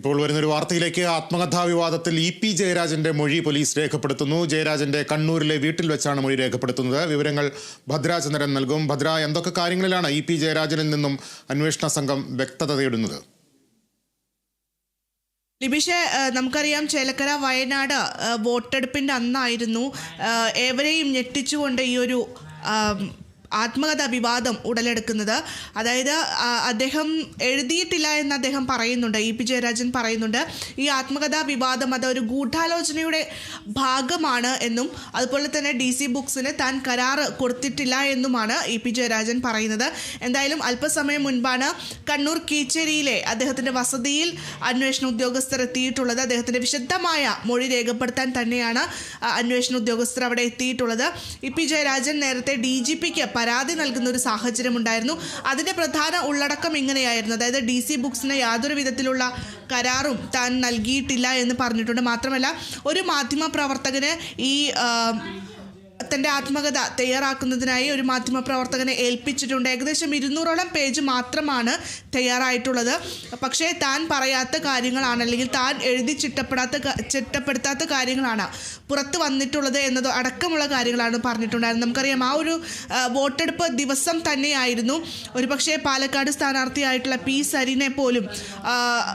ഇപ്പോൾ വരുന്നൊരു വാർത്തയിലേക്ക് ആത്മകഥാ വിവാദത്തിൽ ഇ പി ജയരാജന്റെ മൊഴി പോലീസ് രേഖപ്പെടുത്തുന്നു. ജയരാജന്റെ കണ്ണൂരിലെ വീട്ടിൽ വെച്ചാണ് മൊഴി രേഖപ്പെടുത്തുന്നത്. വിവരങ്ങൾ ഭദ്രാചന്ദ്രൻ നൽകും. ഭദ്ര എന്തൊക്കെ കാര്യങ്ങളിലാണ് ഇ പി ജയരാജനിൽ നിന്നും അന്വേഷണ സംഘം വ്യക്തത തേടുന്നത് ലിബിഷെ നമുക്കറിയാം ചേലക്കര വയനാട് വോട്ടെടുപ്പിന്റെ അന്നായിരുന്നു ഏവരെയും ഞെട്ടിച്ചുകൊണ്ട് ഈ ഒരു ആത്മകഥാ വിവാദം ഉടലെടുക്കുന്നത്. അതായത് അദ്ദേഹം എഴുതിയിട്ടില്ല എന്ന് അദ്ദേഹം പറയുന്നുണ്ട്. ഇ പി ജയരാജൻ പറയുന്നുണ്ട് ഈ ആത്മകഥാ വിവാദം അത് ഒരു ഗൂഢാലോചനയുടെ ഭാഗമാണ് എന്നും അതുപോലെ തന്നെ ഡി സി ബുക്സിന് താൻ കരാറ് കൊടുത്തിട്ടില്ല എന്നുമാണ് ഇ പി ജയരാജൻ പറയുന്നത്. എന്തായാലും അല്പസമയം മുൻപാണ് കണ്ണൂർ കീച്ചേരിയിലെ അദ്ദേഹത്തിന്റെ വസതിയിൽ അന്വേഷണ ഉദ്യോഗസ്ഥർ എത്തിയിട്ടുള്ളത്. അദ്ദേഹത്തിന്റെ വിശദമായ മൊഴി രേഖപ്പെടുത്താൻ തന്നെയാണ് അന്വേഷണ ഉദ്യോഗസ്ഥർ അവിടെ എത്തിയിട്ടുള്ളത്. ഇ പി ജയരാജൻ നേരത്തെ ഡി ജി പിക്ക് പരാതി നൽകുന്ന ഒരു സാഹചര്യം ഉണ്ടായിരുന്നു. അതിന്റെ പ്രധാന ഉള്ളടക്കം ഇങ്ങനെയായിരുന്നു. അതായത് ഡി സി ബുക്സിന് യാതൊരു വിധത്തിലുള്ള കരാറും താൻ നൽകിയിട്ടില്ല എന്ന് പറഞ്ഞിട്ടുണ്ട്. മാത്രമല്ല ഒരു മാധ്യമ പ്രവർത്തകന് ഈ ആ, തന്റെ ആത്മകഥ തയ്യാറാക്കുന്നതിനായി ഒരു മാധ്യമപ്രവർത്തകനെ ഏൽപ്പിച്ചിട്ടുണ്ട്. ഏകദേശം ഇരുന്നൂറോളം പേജ് മാത്രമാണ് തയ്യാറായിട്ടുള്ളത്. പക്ഷേ താൻ പറയാത്ത കാര്യങ്ങളാണ് അല്ലെങ്കിൽ താൻ എഴുതി ചിട്ടപ്പെടാത്ത ചിട്ടപ്പെടുത്താത്ത കാര്യങ്ങളാണ് പുറത്ത് വന്നിട്ടുള്ളത് എന്നത് അടക്കമുള്ള കാര്യങ്ങളാണ് പറഞ്ഞിട്ടുണ്ടായിരുന്നത്. നമുക്കറിയാം ആ ഒരു വോട്ടെടുപ്പ് ദിവസം തന്നെയായിരുന്നു. ഒരുപക്ഷെ പാലക്കാട് സ്ഥാനാർത്ഥിയായിട്ടുള്ള പി സരിനെ പോലും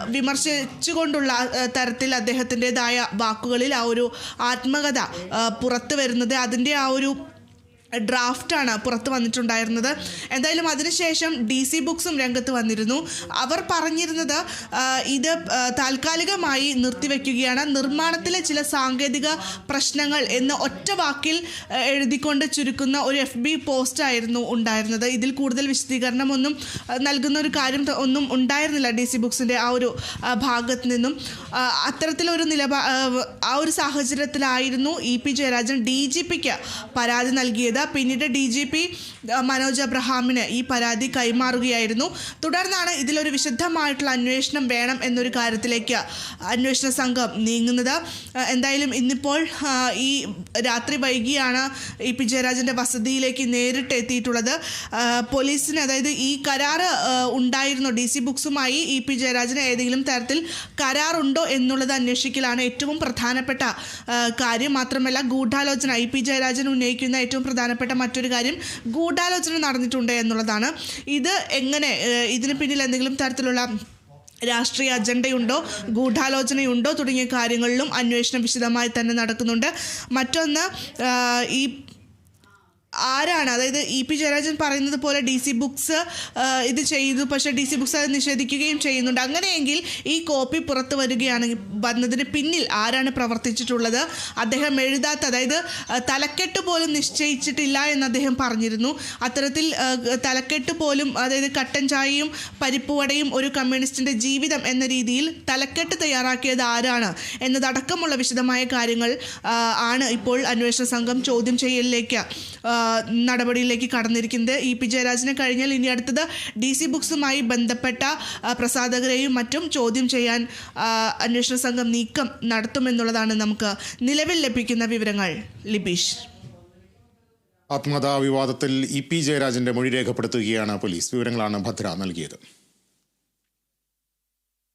വിമർശിച്ചുകൊണ്ടുള്ള തരത്തിൽ അദ്ദേഹത്തിന്റെതായ വാക്കുകളിൽ ആ ഒരു ആത്മകഥ പുറത്തു വരുന്നത് അതിന്റെ ആ ഒരു ഡ്രാഫ്റ്റാണ് പുറത്ത് വന്നിട്ടുണ്ടായിരുന്നത്. എന്തായാലും അതിനുശേഷം ഡി സി ബുക്സും രംഗത്ത് വന്നിരുന്നു. അവർ പറഞ്ഞിരുന്നത് ഇത് താൽക്കാലികമായി നിർത്തിവെക്കുകയാണ്. നിർമ്മാണത്തിലെ ചില സാങ്കേതിക പ്രശ്നങ്ങൾ എന്ന ഒറ്റ വാക്കിൽ എഴുതിക്കൊണ്ട് ചുരുക്കുന്ന ഒരു എഫ് ബി പോസ്റ്റായിരുന്നു ഉണ്ടായിരുന്നത്. ഇതിൽ കൂടുതൽ വിശദീകരണമൊന്നും നൽകുന്ന ഒരു കാര്യം ഒന്നും ഉണ്ടായിരുന്നില്ല ഡി സി ബുക്സിന്റെ ആ ഒരു ഭാഗത്ത് നിന്നും. അത്തരത്തിലൊരു നിലപാ ആ ഒരു സാഹചര്യത്തിലായിരുന്നു E P Jayarajan D G പിക്ക് പരാതി നൽകിയത്. പിന്നീട് ഡി ജി പി മനോജ് അബ്രഹാമിന് ഈ പരാതി കൈമാറുകയായിരുന്നു. തുടർന്നാണ് ഇതിലൊരു വിശദമായിട്ടുള്ള അന്വേഷണം വേണം എന്നൊരു കാര്യത്തിലേക്ക് അന്വേഷണ സംഘം നീങ്ങുന്നത്. എന്തായാലും ഇന്നിപ്പോൾ ഈ രാത്രി വൈകിയാണ് ഇ പി ജയരാജന്റെ വസതിയിലേക്ക് നേരിട്ട് എത്തിയിട്ടുള്ളത് പോലീസിന് അതായത് ഈ കരാറ് ഉണ്ടായിരുന്നു. ഡി സി ബുക്സുമായി ഇ പി ജയരാജന് ഏതെങ്കിലും തരത്തിൽ കരാറുണ്ടോ എന്നുള്ളത് അന്വേഷിക്കലാണ് ഏറ്റവും പ്രധാനപ്പെട്ട കാര്യം. മാത്രമല്ല ഗൂഢാലോചന ഇ പി ജയരാജൻ ഉന്നയിക്കുന്ന ഏറ്റവും പ്രധാനപ്പെട്ട മറ്റൊരു കാര്യം ഗൂഢാലോചന നടന്നിട്ടുണ്ട് എന്നുള്ളതാണ്. ഇത് എങ്ങനെ ഇതിന് പിന്നിൽ എന്തെങ്കിലും തരത്തിലുള്ള രാഷ്ട്രീയ അജണ്ടയുണ്ടോ ഗൂഢാലോചനയുണ്ടോ തുടങ്ങിയ കാര്യങ്ങളിലും അന്വേഷണം വിശദമായി തന്നെ നടക്കുന്നുണ്ട്. മറ്റൊന്ന് ഈ ആരാണ്? അതായത് ഇ പി ജയരാജൻ പറയുന്നത് പോലെ ഡി സി ബുക്സ് ഇത് ചെയ്തു. പക്ഷേ ഡി സി ബുക്സ് അത് നിഷേധിക്കുകയും ചെയ്യുന്നുണ്ട്. അങ്ങനെയെങ്കിൽ ഈ കോപ്പി പുറത്തു വരികയാണെങ്കിൽ വന്നതിന് പിന്നിൽ ആരാണ് പ്രവർത്തിച്ചിട്ടുള്ളത്? അദ്ദേഹം എഴുതാത്ത അതായത് തലക്കെട്ട് പോലും നിശ്ചയിച്ചിട്ടില്ല എന്ന് അദ്ദേഹം പറഞ്ഞിരുന്നു. അത്തരത്തിൽ തലക്കെട്ട് പോലും അതായത് കട്ടൻ ചായയും പരിപ്പുവടയും ഒരു കമ്മ്യൂണിസ്റ്റിന്റെ ജീവിതം എന്ന രീതിയിൽ തലക്കെട്ട് തയ്യാറാക്കിയത് ആരാണ് എന്നതടക്കമുള്ള വിശദമായ കാര്യങ്ങൾ ആണ് ഇപ്പോൾ അന്വേഷണ സംഘം ചോദ്യം ചെയ്യലിലേക്ക് നടപടിയിലേക്ക് കടന്നിരിക്കുന്നത് ഇ പി ജയരാജനെ കഴിഞ്ഞാൽ. ഇനി അടുത്തത് ഡി സി ബുക്സുമായി ബന്ധപ്പെട്ട പ്രസാധകരെയും മറ്റും ചോദ്യം ചെയ്യാൻ അന്വേഷണ സംഘം നീക്കം നടത്തുമെന്നുള്ളതാണ് നമുക്ക് നിലവിൽ ലഭിക്കുന്ന വിവരങ്ങൾ. ലിബീഷ്. ആത്മകഥാ വിവാദത്തിൽ ഇ പി ജയരാജന്റെ മൊഴി രേഖപ്പെടുത്തുകയാണ് പോലീസ്. വിവരങ്ങളാണ് ഭദ്ര നൽകിയത്.